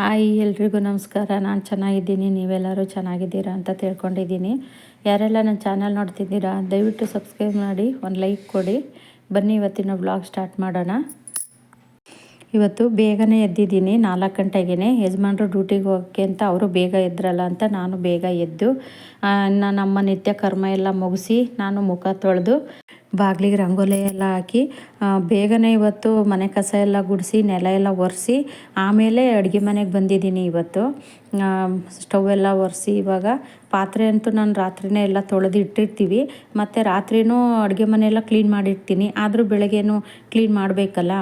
Hi, ಎಲ್ರಿಗೂ ನಮಸ್ಕಾರ. ನಾನು ಚೆನ್ನಾಗಿದ್ದೀನಿ. ನೀವೆಲ್ಲರೂ ಚೆನ್ನಾಗಿದ್ದೀರಾ ಅಂತ ತಿಳ್ಕೊಂಡಿದ್ದೀನಿ. ಯಾರೆಲ್ಲ ನನ್ನ ಚಾನಲ್ ನೋಡ್ತಿದ್ದೀರಾ, ದಯವಿಟ್ಟು ಸಬ್ಸ್ಕ್ರೈಬ್ ಮಾಡಿ, ಒಂದು ಲೈಕ್ ಕೊಡಿ. ಬನ್ನಿ ಇವತ್ತಿನ ಬ್ಲಾಗ್ ಸ್ಟಾರ್ಟ್ ಮಾಡೋಣ. ಇವತ್ತು ಬೇಗನೆ ಎದ್ದಿದ್ದೀನಿ. ನಾಲ್ಕು ಗಂಟೆಗೆ ಯಜಮಾನ್ರು ಡ್ಯೂಟಿಗೆ ಹೋಗೋಕ್ಕೆ ಅಂತ ಅವರು ಬೇಗ ಎದ್ರಲ್ಲ ಅಂತ ನಾನು ಬೇಗ ಎದ್ದು ನಮ್ಮ ನಿತ್ಯ ಕರ್ಮ ಎಲ್ಲ ಮುಗಿಸಿ ನಾನು ಮುಖ ತೊಳೆದು ಬಾಗಿಲಿಗೆ ರಂಗೋಲಿ ಎಲ್ಲ ಹಾಕಿ ಬೇಗನೆ ಇವತ್ತು ಮನೆ ಕಸ ಎಲ್ಲ ಗುಡಿಸಿ, ನೆಲ ಎಲ್ಲ ಒರೆಸಿ, ಆಮೇಲೆ ಅಡುಗೆ ಮನೆಗೆ ಬಂದಿದ್ದೀನಿ ಇವತ್ತು. ಸ್ಟವ್ ಎಲ್ಲ ಒರೆಸಿ ಇವಾಗ ಪಾತ್ರೆ ಅಂತೂ ನಾನು ರಾತ್ರಿನೇ ಎಲ್ಲ ತೊಳೆದು ಇಟ್ಟಿರ್ತೀವಿ ಮತ್ತು ರಾತ್ರಿನೂ ಅಡುಗೆ ಮನೆಯೆಲ್ಲ ಕ್ಲೀನ್ ಮಾಡಿರ್ತೀನಿ. ಆದರೂ ಬೆಳಗ್ಗೆನೂ ಕ್ಲೀನ್ ಮಾಡಬೇಕಲ್ಲ.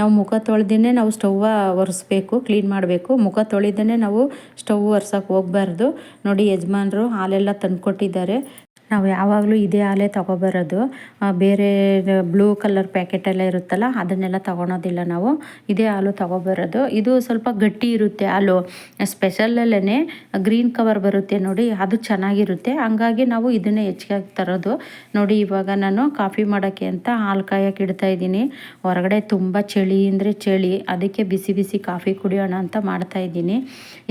ನಾವು ಮುಖ ತೊಳೆದೇ ನಾವು ಸ್ಟವ್ವ ಒರೆಸ್ಬೇಕು ಕ್ಲೀನ್ ಮಾಡಬೇಕು. ಮುಖ ತೊಳೆದೇ ನಾವು ಸ್ಟವ್ ಒರ್ಸೋಕೆ ಹೋಗ್ಬಾರ್ದು. ನೋಡಿ ಯಜಮಾನ್ರು ಹಾಲೆಲ್ಲ ತಂದುಕೊಟ್ಟಿದ್ದಾರೆ. ನಾವು ಯಾವಾಗಲೂ ಇದೇ ಹಾಲೇ ತೊಗೊಬರೋದು. ಬೇರೆ ಬ್ಲೂ ಕಲರ್ ಪ್ಯಾಕೆಟೆಲ್ಲ ಇರುತ್ತಲ್ಲ, ಅದನ್ನೆಲ್ಲ ತೊಗೊಳೋದಿಲ್ಲ ನಾವು. ಇದೇ ಹಾಲು ತೊಗೊಬರೋದು. ಇದು ಸ್ವಲ್ಪ ಗಟ್ಟಿ ಇರುತ್ತೆ ಹಾಲು. ಸ್ಪೆಷಲಲ್ಲೇ ಗ್ರೀನ್ ಕವರ್ ಬರುತ್ತೆ ನೋಡಿ, ಅದು ಚೆನ್ನಾಗಿರುತ್ತೆ. ಹಂಗಾಗಿ ನಾವು ಇದನ್ನೇ ಹೆಚ್ಚಿಗೆ ತರೋದು. ನೋಡಿ, ಇವಾಗ ನಾನು ಕಾಫಿ ಮಾಡೋಕ್ಕೆ ಅಂತ ಹಾಲು ಕಾಯಕ್ಕೆ ಇಡ್ತಾ ಇದ್ದೀನಿ. ಹೊರಗಡೆ ತುಂಬ ಚಳಿ ಅಂದರೆ ಚಳಿ. ಅದಕ್ಕೆ ಬಿಸಿ ಬಿಸಿ ಕಾಫಿ ಕುಡಿಯೋಣ ಅಂತ ಮಾಡ್ತಾ ಇದ್ದೀನಿ.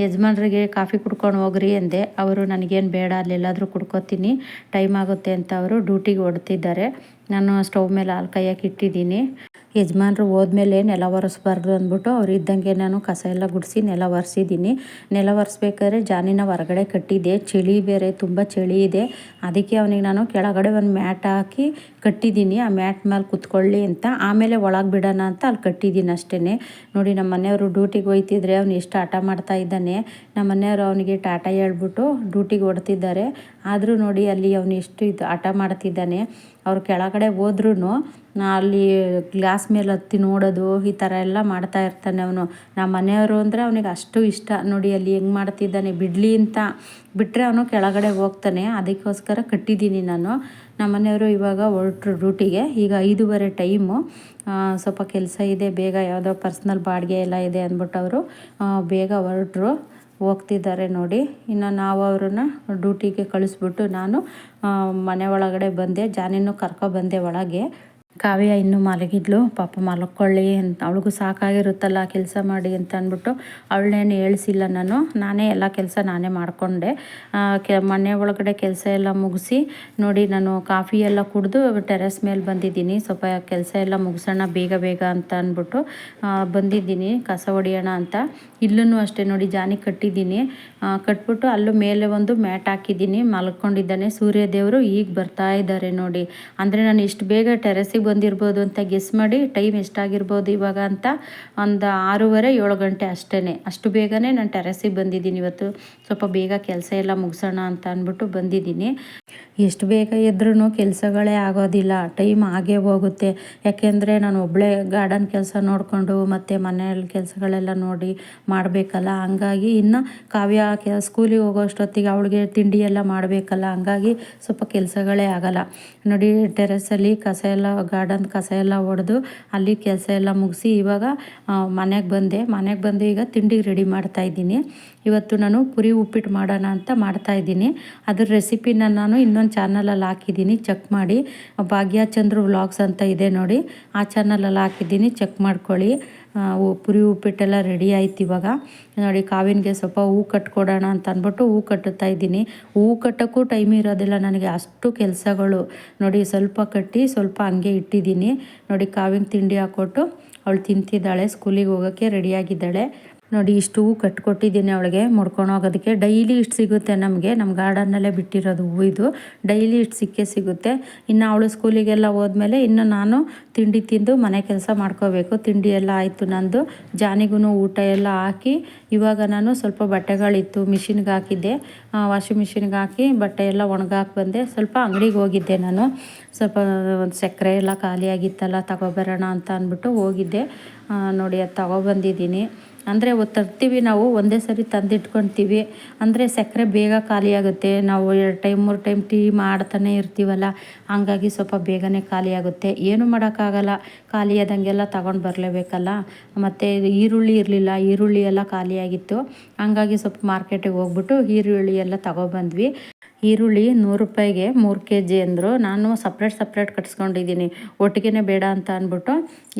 ಯಜಮಾನ್ರಿಗೆ ಕಾಫಿ ಕುಡ್ಕೊಂಡು ಹೋಗ್ರಿ ಅಂದೆ. ಅವರು ನನಗೇನು ಬೇಡ, ಅಲ್ಲೆಲ್ಲಾದರೂ ಕುಡ್ಕೋತೀನಿ. ಟೈಮ್ ಆಗುತ್ತೆ ಅಂತ ಅವರು ಡ್ಯೂಟಿಗೆ ಹೊಡ್ತಿದ್ದಾರೆ ನಾನು ಸ್ಟವ್ ಮೇಲೆ ಹಾಲು ಕಾಯಕ್ಕೆ ಇಟ್ಟಿದ್ದೀನಿ. ಯಜಮಾನ್ರು ಹೋದ್ಮೇಲೆ ನೆಲ ಒರೆಸ್ಬಾರ್ದು ಅಂದ್ಬಿಟ್ಟು ಅವ್ರು ಇದ್ದಂಗೆ ನಾನು ಕಸ ಎಲ್ಲ ಗುಡಿಸಿ ನೆಲ ಒರೆಸಿದ್ದೀನಿ. ನೆಲ ಒರೆಸ್ಬೇಕಾದ್ರೆ ಜಾನಿನ ಹೊರಗಡೆ ಕಟ್ಟಿದ್ದೆ ಚಳಿ ಬೇರೆ, ತುಂಬ ಚಳಿ ಇದೆ. ಅದಕ್ಕೆ ಅವನಿಗೆ ನಾನು ಕೆಳಗಡೆ ಒಂದು ಮ್ಯಾಟ್ ಹಾಕಿ ಕಟ್ಟಿದ್ದೀನಿ. ಆ ಮ್ಯಾಟ್ ಮೇಲೆ ಕುತ್ಕೊಳ್ಳಿ ಅಂತ. ಆಮೇಲೆ ಒಳಗೆ ಬಿಡೋಣ ಅಂತ ಅಲ್ಲಿ ಕಟ್ಟಿದ್ದೀನಿ ಅಷ್ಟೇ ನೋಡಿ, ನಮ್ಮ ಮನೆಯವರು ಡ್ಯೂಟಿಗೆ ಹೋಯ್ತಿದ್ರೆ ಅವ್ನು ಎಷ್ಟು ಆಟ ಮಾಡ್ತಾ ಇದ್ದಾನೆ. ನಮ್ಮ ಮನೆಯವರು ಅವನಿಗೆ ಟಾಟಾ ಹೇಳ್ಬಿಟ್ಟು ಡ್ಯೂಟಿಗೆ ಹೊಡ್ತಿದ್ದಾರೆ ಆದರೂ ನೋಡಿ ಅಲ್ಲಿ ಅವನು ಎಷ್ಟು ಇದು ಆಟ ಮಾಡ್ತಿದ್ದಾನೆ. ಅವ್ರು ಕೆಳಗಡೆ ಹೋದ್ರೂ ಅಲ್ಲಿ ಗ್ಲಾಸ್ ಮೇಲೆ ಹತ್ತಿ ನೋಡೋದು, ಈ ಥರ ಎಲ್ಲ ಮಾಡ್ತಾ ಇರ್ತಾನೆ ಅವನು. ನಮ್ಮ ಮನೆಯವರು ಅಂದರೆ ಅವನಿಗೆ ಅಷ್ಟು ಇಷ್ಟ. ನೋಡಿ ಅಲ್ಲಿ ಹೆಂಗೆ ಮಾಡ್ತಿದ್ದಾನೆ, ಬಿಡಲಿ ಅಂತ ಬಿಟ್ಟರೆ ಅವನು ಕೆಳಗಡೆ ಹೋಗ್ತಾನೆ. ಅದಕ್ಕೋಸ್ಕರ ಕಟ್ಟಿದ್ದೀನಿ ನಾನು. ನಮ್ಮ ಮನೆಯವರು ಇವಾಗ ಹೊರಟ್ರು ರೂಟಿಗೆ ಈಗ ಐದೂವರೆ ಟೈಮು. ಸ್ವಲ್ಪ ಕೆಲಸ ಇದೆ, ಬೇಗ ಯಾವುದೋ ಪರ್ಸ್ನಲ್ ಬಾಡಿಗೆ ಎಲ್ಲ ಇದೆ ಅಂದ್ಬಿಟ್ಟು ಅವರು ಬೇಗ ಹೊರಟ್ರು. ಹೋಗ್ತಿದ್ದಾರೆ ನೋಡಿ. ಇನ್ನು ನಾವು ಅವ್ರನ್ನ ಡ್ಯೂಟಿಗೆ ಕಳಿಸ್ಬಿಟ್ಟು ನಾನು ಮನೆ ಒಳಗಡೆ ಬಂದೆ. ಜಾನಿನೂ ಬಂದೆ ಒಳಗೆ. ಕಾವ್ಯ ಇನ್ನೂ ಮಲಗಿದ್ಲು. ಪಾಪ ಮಲ್ಕೊಳ್ಳಿ ಅಂತ, ಅವಳಿಗೂ ಸಾಕಾಗಿರುತ್ತಲ್ಲ, ಕೆಲಸ ಮಾಡಿ ಅಂತ ಅಂದ್ಬಿಟ್ಟು ಅವಳನ್ನೇನು ಹೇಳಿಸಿಲ್ಲ ನಾನು. ನಾನೇ ಎಲ್ಲ ಕೆಲಸ ನಾನೇ ಮಾಡಿಕೊಂಡೆ. ಕೆ, ಮನೆ ಒಳಗಡೆ ಕೆಲಸ ಎಲ್ಲ ಮುಗಿಸಿ, ನೋಡಿ ನಾನು ಕಾಫಿ ಎಲ್ಲ ಕುಡಿದು ಟೆರೆಸ್ ಮೇಲೆ ಬಂದಿದ್ದೀನಿ. ಸ್ವಲ್ಪ ಕೆಲಸ ಎಲ್ಲ ಮುಗಿಸೋಣ, ಬೇಗ ಬೇಗ ಅಂತ ಅಂದ್ಬಿಟ್ಟು ಬಂದಿದ್ದೀನಿ. ಕಸ ಹೊಡಿಯೋಣ ಅಂತ. ಇಲ್ಲೂ ಅಷ್ಟೇ ನೋಡಿ, ಜಾನಿ ಕಟ್ಟಿದ್ದೀನಿ. ಕಟ್ಬಿಟ್ಟು ಅಲ್ಲೂ ಮೇಲೆ ಒಂದು ಮ್ಯಾಟ್ ಹಾಕಿದ್ದೀನಿ. ಮಲ್ಕೊಂಡಿದ್ದಾನೆ ಸೂರ್ಯದೇವರು, ಈಗ ಬರ್ತಾ ಇದ್ದಾರೆ ನೋಡಿ. ಅಂದರೆ ನಾನು ಇಷ್ಟು ಬೇಗ ಟೆರೆಸಿಗೆ ಬಂದಿರ್ಬೋದು ಅಂತ ಗೆಸ್ ಮಾಡಿ ಟೈಮ್ ಎಷ್ಟಾಗಿರ್ಬೋದು ಇವಾಗ ಅಂತ ಒಂದು ಆರೂವರೆ, ಏಳು ಗಂಟೆ ಅಷ್ಟೇ ಅಷ್ಟು ಬೇಗನೆ ನಾನು ಟೆರೆಸಿಗೆ ಬಂದಿದ್ದೀನಿ ಇವತ್ತು. ಸ್ವಲ್ಪ ಬೇಗ ಕೆಲಸ ಎಲ್ಲ ಮುಗಿಸೋಣ ಅಂತ ಅಂದ್ಬಿಟ್ಟು ಬಂದಿದ್ದೀನಿ. ಎಷ್ಟು ಬೇಗ ಇದ್ರೂ ಕೆಲಸಗಳೇ ಆಗೋದಿಲ್ಲ. ಟೈಮ್ ಆಗೇ ಹೋಗುತ್ತೆ. ಯಾಕೆಂದರೆ ನಾನು ಒಬ್ಬಳೇ ಗಾರ್ಡನ್ ಕೆಲಸ ನೋಡಿಕೊಂಡು ಮತ್ತು ಮನೆಯಲ್ಲಿ ಕೆಲಸಗಳೆಲ್ಲ ನೋಡಿ ಮಾಡಬೇಕಲ್ಲ. ಹಂಗಾಗಿ ಇನ್ನು ಕಾವ್ಯ ಸ್ಕೂಲಿಗೆ ಹೋಗೋ ಅಷ್ಟೊತ್ತಿಗೆ ಅವಳಿಗೆ ತಿಂಡಿ ಎಲ್ಲ ಮಾಡಬೇಕಲ್ಲ. ಹಂಗಾಗಿ ಸ್ವಲ್ಪ ಕೆಲಸಗಳೇ ಆಗಲ್ಲ. ನೋಡಿ ಟೆರೆಸಲ್ಲಿ ಕಸ ಎಲ್ಲ, ಗಾರ್ಡನ್ ಕಸ ಎಲ್ಲ ಹೊಡೆದು ಅಲ್ಲಿ ಕೆಲಸ ಎಲ್ಲ ಮುಗಿಸಿ ಇವಾಗ ಮನೆಗೆ ಬಂದೆ. ಮನೆಗೆ ಬಂದು ಈಗ ತಿಂಡಿಗೆ ರೆಡಿ ಮಾಡ್ತಾಯಿದ್ದೀನಿ ಇವತ್ತು ನಾನು ಪುರಿ ಉಪ್ಪಿಟ್ಟು ಮಾಡೋಣ ಅಂತ ಮಾಡ್ತಾಯಿದ್ದೀನಿ ಅದ್ರ ರೆಸಿಪಿನ ನಾನು ಇನ್ನೊಂದು ಚಾನಲಲ್ಲಿ ಹಾಕಿದ್ದೀನಿ. ಚೆಕ್ ಮಾಡಿ. ಭಾಗ್ಯಚಂದ್ರ ವ್ಲಾಗ್ಸ್ ಅಂತ ಇದೆ ನೋಡಿ. ಆ ಚಾನಲಲ್ಲಿ ಹಾಕಿದ್ದೀನಿ. ಚೆಕ್ ಮಾಡ್ಕೊಳ್ಳಿ. ಪುರಿ ಉಪ್ಪಿಟ್ಟೆಲ್ಲ ರೆಡಿ ಆಯ್ತು ಇವಾಗ. ನೋಡಿ, ಕಾವಿನಿಗೆ ಸ್ವಲ್ಪ ಹೂ ಕಟ್ಕೊಡೋಣ ಅಂತ ಅಂದ್ಬಿಟ್ಟು ಹೂ ಕಟ್ಟುತ್ತಾ ಇದ್ದೀನಿ. ಹೂ ಕಟ್ಟೋಕ್ಕೂ ಟೈಮ್ ಇರೋದಿಲ್ಲ ನನಗೆ. ಅಷ್ಟು ಕೆಲಸಗಳು. ನೋಡಿ, ಸ್ವಲ್ಪ ಕಟ್ಟಿ ಸ್ವಲ್ಪ ಹಂಗೆ ಇಟ್ಟಿದ್ದೀನಿ. ನೋಡಿ, ಕಾವಿನ ತಿಂಡಿ ಹಾಕ್ಕೊಟ್ಟು ಅವಳು ತಿಂತಿದ್ದಾಳೆ. ಸ್ಕೂಲಿಗೆ ಹೋಗೋಕ್ಕೆ ರೆಡಿಯಾಗಿದ್ದಾಳೆ. ನೋಡಿ ಇಷ್ಟು ಹೂವು ಕಟ್ಕೊಟ್ಟಿದ್ದೀನಿ ಅವಳಿಗೆ ಮುಡ್ಕೊಂಡು ಹೋಗೋದಕ್ಕೆ. ಡೈಲಿ ಇಷ್ಟು ಸಿಗುತ್ತೆ ನಮಗೆ ನಮ್ಮ ಗಾರ್ಡನ್ನಲ್ಲೇ ಬಿಟ್ಟಿರೋದು ಹೂವು ಇದು. ಡೈಲಿ ಇಷ್ಟು ಸಿಕ್ಕೇ ಸಿಗುತ್ತೆ. ಇನ್ನು ಅವಳು ಸ್ಕೂಲಿಗೆಲ್ಲ ಹೋದ್ಮೇಲೆ ಇನ್ನು ನಾನು ತಿಂಡಿ ತಿಂದು ಮನೆ ಕೆಲಸ ಮಾಡ್ಕೋಬೇಕು. ತಿಂಡಿ ಎಲ್ಲ ಆಯಿತು ನಂದು. ಜಾನಿಗೂ ಊಟ ಎಲ್ಲ ಹಾಕಿ, ಇವಾಗ ನಾನು ಸ್ವಲ್ಪ ಬಟ್ಟೆಗಳಿತ್ತು ಮಿಷಿನ್ಗೆ ಹಾಕಿದ್ದೆ. ವಾಷಿಂಗ್ ಮಿಷಿನ್ಗೆ ಹಾಕಿ ಬಟ್ಟೆ ಎಲ್ಲ ಒಣಗಾಕಿ ಬಂದೆ. ಸ್ವಲ್ಪ ಅಂಗಡಿಗೆ ಹೋಗಿದ್ದೆ ನಾನು. ಸ್ವಲ್ಪ ಒಂದು ಸಕ್ಕರೆ ಎಲ್ಲ ಖಾಲಿಯಾಗಿತ್ತಲ್ಲ, ತಗೊಬರೋಣ ಅಂತ ಅಂದ್ಬಿಟ್ಟು ಹೋಗಿದ್ದೆ. ನೋಡಿ ಅದು ತಗೊಬಂದಿದ್ದೀನಿ. ಅಂದರೆ ತರ್ತೀವಿ, ನಾವು ಒಂದೇ ಸರಿ ತಂದಿಟ್ಕೊತೀವಿ. ಅಂದರೆ ಸಕ್ಕರೆ ಬೇಗ ಖಾಲಿ ಆಗುತ್ತೆ ನಾವು ಎರಡು ಟೈಮ್, ಮೂರು ಟೈಮ್ ಟೀ ಮಾಡ್ತಾನೆ ಇರ್ತೀವಲ್ಲ, ಹಾಗಾಗಿ ಸ್ವಲ್ಪ ಬೇಗನೆ ಖಾಲಿ ಆಗುತ್ತೆ ಏನು ಮಾಡೋಕ್ಕಾಗಲ್ಲ ಖಾಲಿ ಆದಂಗೆಲ್ಲ ತಗೊಂಡು ಬರಲೇಬೇಕಲ್ಲ. ಮತ್ತು ಈರುಳ್ಳಿ ಇರಲಿಲ್ಲ, ಈರುಳ್ಳಿ ಎಲ್ಲ ಖಾಲಿಯಾಗಿತ್ತು. ಹಂಗಾಗಿ ಸ್ವಲ್ಪ ಮಾರ್ಕೆಟಿಗೆ ಹೋಗ್ಬಿಟ್ಟು ಈರುಳ್ಳಿ ಎಲ್ಲ ತಗೊಬಂದ್ವಿ. ಈರುಳ್ಳಿ ನೂರು ರೂಪಾಯಿಗೆ ಮೂರು ಕೆ ಜಿ ಅಂದರು. ನಾನು ಸಪ್ರೇಟ್ ಸಪ್ರೇಟ್ ಕಟ್ಸ್ಕೊಂಡಿದ್ದೀನಿ. ಒಟ್ಟಿಗೆ ಬೇಡ ಅಂತ ಅಂದ್ಬಿಟ್ಟು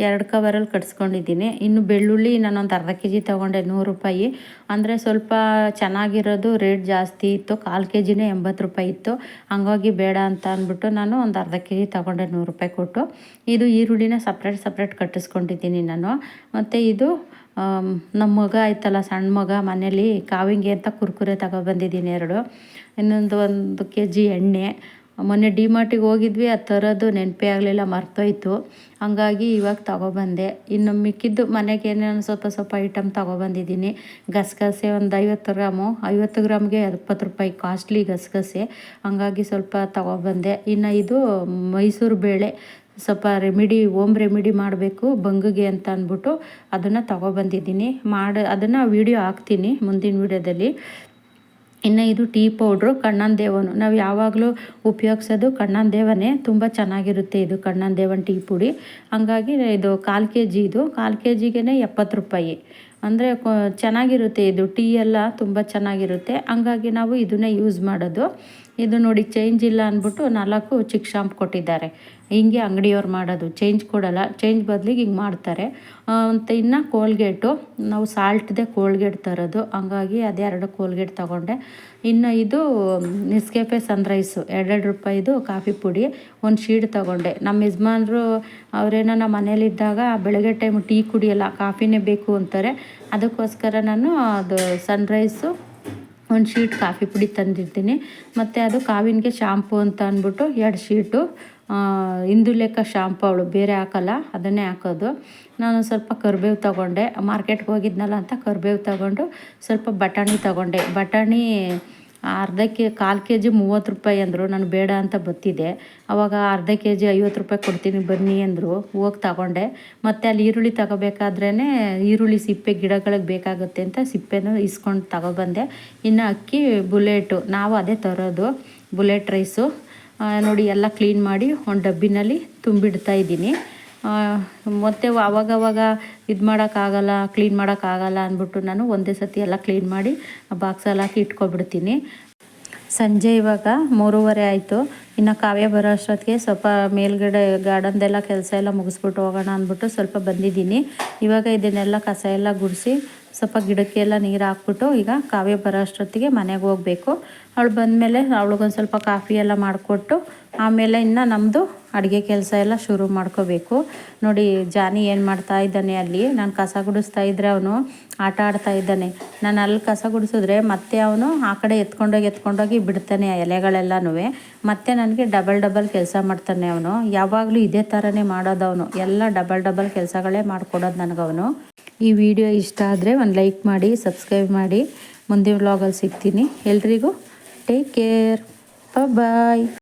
ಎರಡು ಕವರಲ್ಲಿ ಕಟ್ಸ್ಕೊಂಡಿದ್ದೀನಿ. ಇನ್ನು ಬೆಳ್ಳುಳ್ಳಿ ನಾನೊಂದು ಅರ್ಧ ಕೆ ಜಿ ತೊಗೊಂಡೆ, ನೂರು ರೂಪಾಯಿ. ಅಂದರೆ ಸ್ವಲ್ಪ ಚೆನ್ನಾಗಿರೋದು ರೇಟ್ ಜಾಸ್ತಿ ಇತ್ತು. ಕಾಲು ಕೆ ಜಿನೇ ಎಂಬತ್ತು ರೂಪಾಯಿ ಇತ್ತು. ಹಂಗಾಗಿ ಬೇಡ ಅಂತ ಅಂದ್ಬಿಟ್ಟು ನಾನು ಒಂದು ಅರ್ಧ ಕೆ ಜಿ ತೊಗೊಂಡೆ, ನೂರು ರೂಪಾಯಿ ಕೊಟ್ಟು. ಇದು ಈರುಳ್ಳಿನ ಸಪ್ರೇಟ್ ಸಪ್ರೇಟ್ ಕಟ್ಟಿಸ್ಕೊಂಡಿದ್ದೀನಿ ನಾನು. ಮತ್ತು ಇದು ನಮ್ಮ ಮಗ ಆಯ್ತಲ್ಲ ಸಣ್ಣ ಮಗ ಮನೇಲಿ ಕಾವಿಂಗೆ ಅಂತ ಕುರ್ಕುರೆ ತಗೊಬಂದಿದ್ದೀನಿ ಎರಡು. ಇನ್ನೊಂದು ಒಂದು ಕೆ ಜಿ ಎಣ್ಣೆ. ಮೊನ್ನೆ ಡಿ ಮಾರ್ಟಿಗೆ ಹೋಗಿದ್ವಿ ಅದು ತರೋದು ನೆನಪೇ ಆಗಲಿಲ್ಲ, ಮರ್ತೋಯ್ತು. ಹಂಗಾಗಿ ಇವಾಗ ತಗೊಬಂದೆ. ಇನ್ನು ಮಿಕ್ಕಿದ್ದು ಮನೆಗೆ ಏನೇನು ಸ್ವಲ್ಪ ಸ್ವಲ್ಪ ಐಟಮ್ ತೊಗೊಬಂದಿದ್ದೀನಿ. ಗಸಗಸೆ ಒಂದು ಐವತ್ತು ಗ್ರಾಮು. ಐವತ್ತು ಗ್ರಾಮ್ಗೆ ಎಪ್ಪತ್ತು ರೂಪಾಯಿ ಕಾಸ್ಟ್ಲಿ ಗಸಗಸೆ. ಹಂಗಾಗಿ ಸ್ವಲ್ಪ ತೊಗೊಬಂದೆ. ಇನ್ನು ಇದು ಮೈಸೂರು ಬೇಳೆ. ಸ್ವಲ್ಪ ರೆಮಿಡಿ ಓಮ್ ರೆಮಿಡಿ ಮಾಡಬೇಕು, ಬಂಗಿಗೆ ಅಂತ ಅಂದ್ಬಿಟ್ಟು ಅದನ್ನು ತೊಗೊಬಂದಿದ್ದೀನಿ. ಮಾಡಿ, ಅದನ್ನು ವೀಡಿಯೋ ಹಾಕ್ತೀನಿ ಮುಂದಿನ ವೀಡಿಯೋದಲ್ಲಿ. ಇನ್ನು ಇದು ಟೀ ಪೌಡ್ರು, ಕಣ್ಣನ ದೇವನು. ನಾವು ಯಾವಾಗಲೂ ಉಪಯೋಗಿಸೋದು ಕಣ್ಣನ ದೇವನೇ. ತುಂಬ ಚೆನ್ನಾಗಿರುತ್ತೆ ಇದು ಕಣ್ಣನ ದೇವನ ಟೀ ಪುಡಿ. ಹಂಗಾಗಿ ಇದು ಕಾಲು ಕೆ ಜಿ ಇದು. ಕಾಲು ಕೆ ಜಿಗೆ ಎಪ್ಪತ್ತು ರೂಪಾಯಿ. ಅಂದರೆ ಚೆನ್ನಾಗಿರುತ್ತೆ ಇದು ಟೀ ಎಲ್ಲ ತುಂಬ ಚೆನ್ನಾಗಿರುತ್ತೆ. ಹಂಗಾಗಿ ನಾವು ಇದನ್ನೇ ಯೂಸ್ ಮಾಡೋದು. ಇದು ನೋಡಿ ಚೇಂಜ್ ಇಲ್ಲ ಅಂದ್ಬಿಟ್ಟು ನಾಲ್ಕು ಚಿಕ್ ಶಾಂಪ್ ಕೊಟ್ಟಿದ್ದಾರೆ. ಹಿಂಗೆ ಅಂಗಡಿಯವ್ರು ಮಾಡೋದು. ಚೇಂಜ್ ಕೊಡಲ್ಲ. ಚೇಂಜ್ ಬದಲಿಗೆ ಹಿಂಗೆ ಮಾಡ್ತಾರೆ. ಅಂತ ಇನ್ನು ಕೋಲ್ಗೇಟು ನಾವು ಸಾಲ್ಟ್ದೇ ಕೋಲ್ಗೇಟ್ ತರೋದು. ಹಂಗಾಗಿ ಅದೆರಡು ಕೋಲ್ಗೇಟ್ ತೊಗೊಂಡೆ. ಇನ್ನು ಇದು ನಿಸ್ಕೆಫೆ ಸನ್ರೈಸು ಎರಡೆರಡು ರೂಪಾಯಿದು ಕಾಫಿ ಪುಡಿ, ಒಂದು ಶೀಟ್ ತೊಗೊಂಡೆ. ನಮ್ಮ ಯಜಮಾನ್ರು ಅವರೇನೋ ನಮ್ಮ ಮನೇಲಿದ್ದಾಗ ಬೆಳಗ್ಗೆ ಟೈಮ್ ಟೀ ಕುಡಿಯೋಲ್ಲ, ಕಾಫಿನೇ ಬೇಕು ಅಂತಾರೆ. ಅದಕ್ಕೋಸ್ಕರ ನಾನು ಅದು ಸನ್ರೈಸು ಒಂದು ಶೀಟ್ ಕಾಫಿ ಪುಡಿ ತಂದಿರ್ತೀನಿ. ಮತ್ತು ಅದು ಕಾವಿನಿಗೆ ಶಾಂಪು ಅಂತ ಅಂದ್ಬಿಟ್ಟು ಎರಡು ಶೀಟು. ಇಂದು ಲೆಕ್ಕ ಶಾಂಪು ಅವಳು, ಬೇರೆ ಹಾಕಲ್ಲ, ಅದನ್ನೇ ಹಾಕೋದು. ನಾನು ಸ್ವಲ್ಪ ಕರಿಬೇವು ತಗೊಂಡೆ. ಮಾರ್ಕೆಟ್ಗೆ ಹೋಗಿದ್ನಲ್ಲ ಅಂತ ಕರಿಬೇವು ತಗೊಂಡು ಸ್ವಲ್ಪ ಬಟಾಣಿ ತಗೊಂಡೆ. ಬಟಾಣಿ ಅರ್ಧಕ್ಕೆ ಕಾಲು ಕೆ ಜಿ ಮೂವತ್ತು ರೂಪಾಯಿ ಅಂದರು. ನಾನು ಬೇಡ ಅಂತ ಬತ್ತಿದೆ ಅವಾಗ ಅರ್ಧ ಕೆ ಜಿ ಐವತ್ತು ರೂಪಾಯಿ ಕೊಡ್ತೀನಿ, ಬನ್ನಿ ಅಂದರು. ಹೋಗಿ ತಗೊಂಡೆ. ಮತ್ತು ಅಲ್ಲಿ ಈರುಳ್ಳಿ ತಗೋಬೇಕಾದ್ರೇ ಈರುಳ್ಳಿ ಸಿಪ್ಪೆ ಗಿಡಗಳಿಗೆ ಬೇಕಾಗುತ್ತೆ ಅಂತ ಸಿಪ್ಪೆನೂ ಇಸ್ಕೊಂಡು ತಗೊಬಂದೆ. ಇನ್ನು ಅಕ್ಕಿ, ಬುಲೆಟು, ನಾವು ಅದೇ ತರೋದು ಬುಲೆಟ್ ರೈಸು. ನೋಡಿ ಎಲ್ಲ ಕ್ಲೀನ್ ಮಾಡಿ ಒಂದು ಡಬ್ಬಿನಲ್ಲಿ ತುಂಬಿಡ್ತಾ ಇದ್ದೀನಿ. ಮತ್ತು ಅವಾಗವಾಗ ಇದು ಮಾಡೋಕ್ಕಾಗಲ್ಲ ಕ್ಲೀನ್ ಮಾಡೋಕ್ಕಾಗಲ್ಲ ಅಂದ್ಬಿಟ್ಟು ನಾನು ಒಂದೇ ಸತಿ ಎಲ್ಲ ಕ್ಲೀನ್ ಮಾಡಿ ಬಾಕ್ಸಲ್ಲಿ ಹಾಕಿ ಇಟ್ಕೊಬಿಡ್ತೀನಿ. ಸಂಜೆ ಇವಾಗ ಮೂರುವರೆ ಆಯಿತು. ಇನ್ನು ಕಾವ್ಯ ಬರೋ ಅಷ್ಟೊತ್ತಿಗೆ ಸ್ವಲ್ಪ ಮೇಲ್ಗಡೆ ಗಾರ್ಡನ್ದೆಲ್ಲ ಕೆಲಸ ಎಲ್ಲ ಮುಗಿಸ್ಬಿಟ್ಟು ಹೋಗೋಣ ಅಂದ್ಬಿಟ್ಟು ಸ್ವಲ್ಪ ಬಂದಿದ್ದೀನಿ. ಇವಾಗ ಇದನ್ನೆಲ್ಲ ಕಸ ಎಲ್ಲ ಗುಡಿಸಿ ಸ್ವಲ್ಪ ಗಿಡಕ್ಕೆ ಎಲ್ಲ ನೀರು ಹಾಕ್ಬಿಟ್ಟು ಈಗ ಕಾವ್ಯ ಬರೋ ಅಷ್ಟೊತ್ತಿಗೆ ಮನೆಗೆ ಹೋಗಬೇಕು. ಅವಳು ಬಂದಮೇಲೆ ಅವಳಿಗೊಂದು ಸ್ವಲ್ಪ ಕಾಫಿ ಎಲ್ಲ ಮಾಡಿಕೊಟ್ಟು ಆಮೇಲೆ ಇನ್ನು ನಮ್ಮದು ಅಡುಗೆ ಕೆಲಸ ಎಲ್ಲ ಶುರು ಮಾಡ್ಕೋಬೇಕು. ನೋಡಿ, ಜಾನಿ ಏನು ಮಾಡ್ತಾ ಇದ್ದಾನೆ ಅಲ್ಲಿ? ನಾನು ಕಸ ಗುಡಿಸ್ತಾ ಇದ್ದರೆ ಅವನು ಆಟ ಆಡ್ತಾ ಇದ್ದಾನೆ. ನಾನು ಅಲ್ಲಿ ಕಸ ಗುಡಿಸಿದ್ರೆ ಮತ್ತೆ ಅವನು ಆ ಕಡೆ ಎತ್ಕೊಂಡೋಗಿ ಎತ್ಕೊಂಡೋಗಿ ಬಿಡ್ತಾನೆ ಎಲೆಗಳೆಲ್ಲನೂ ಮತ್ತೆ ನನಗೆ ಡಬಲ್ ಡಬಲ್ ಕೆಲಸ ಮಾಡ್ತಾನೆ ಅವನು. ಯಾವಾಗಲೂ ಇದೇ ಥರನೇ ಅವನು. ಎಲ್ಲ ಡಬಲ್ ಡಬಲ್ ಕೆಲಸಗಳೇ ಮಾಡಿಕೊಡೋದು ನನಗವನು ಈ ವಿಡಿಯೋ ಇಷ್ಟ ಆದರೆ ಒಂದು ಲೈಕ್ ಮಾಡಿ, ಸಬ್ಸ್ಕ್ರೈಬ್ ಮಾಡಿ. ಮುಂದಿನ ವ್ಲಾಗಲ್ಲಿ ಸಿಗ್ತೀನಿ. ಎಲ್ರಿಗೂ ಟೇಕ್ ಕೇರ್ ಬಾಯ್